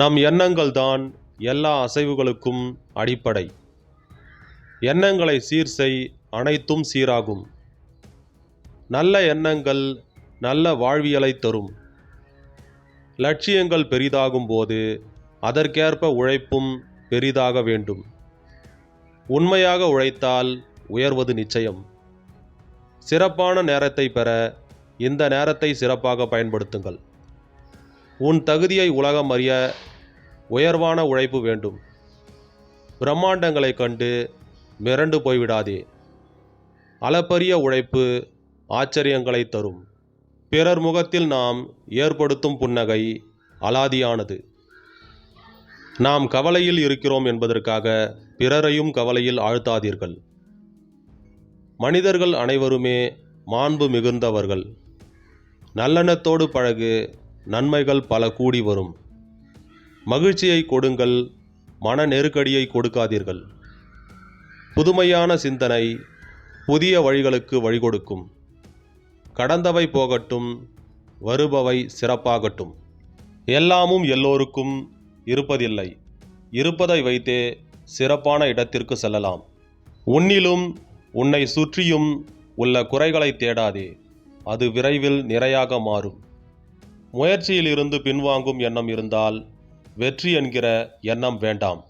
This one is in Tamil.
நம் எண்ணங்கள் தான் எல்லா அசைவுகளுக்கும் அடிப்படை. எண்ணங்களை சீர் செய் அனைத்தும் சீராகும். நல்ல எண்ணங்கள் நல்ல வாழ்வியலை தரும். லட்சியங்கள் பெரிதாகும் போது அதற்கேற்ப உழைப்பும் பெரிதாக வேண்டும். உண்மையாக உழைத்தால் உயர்வது நிச்சயம். சிறப்பான நேரத்தை பெற இந்த நேரத்தை சிறப்பாக பயன்படுத்துங்கள். உன் தகுதியை உலகம் அறிய உயர்வான உழைப்பு வேண்டும். பிரம்மாண்டங்களைக் கண்டு மிரண்டு போய்விடாதே. அளப்பரிய உழைப்பு ஆச்சரியங்களை தரும். பிறர் முகத்தில் நாம் ஏற்படுத்தும் புன்னகை அலாதியானது. நாம் கவலையில் இருக்கிறோம் என்பதற்காக பிறரையும் கவலையில் ஆழ்த்தாதீர்கள். மனிதர்கள் அனைவருமே மாண்பு மிகுந்தவர்கள். நல்லெண்ணத்தோடு பழகு நன்மைகள் பல கூடி வரும். மகிழ்ச்சியை கொடுங்கள் மன நெருக்கடியை கொடுக்காதீர்கள். புதுமையான சிந்தனை புதிய வழிகளுக்கு வழிகொடுக்கும் கடந்தவை போகட்டும் வருபவை சிறப்பாகட்டும். எல்லாமும் எல்லோருக்கும் இருப்பதில்லை. இருப்பதை வைத்தே சிறப்பான இடத்திற்கு செல்லலாம். உன்னிலும் உன்னை சுற்றியும் உள்ள குறைகளை தேடாதே. அது விரைவில் நிறையாக மாறும். முயற்சியிலிருந்து பின்வாங்கும் எண்ணம் இருந்தால் வெற்றி என்கிற எண்ணம் வேண்டாம்.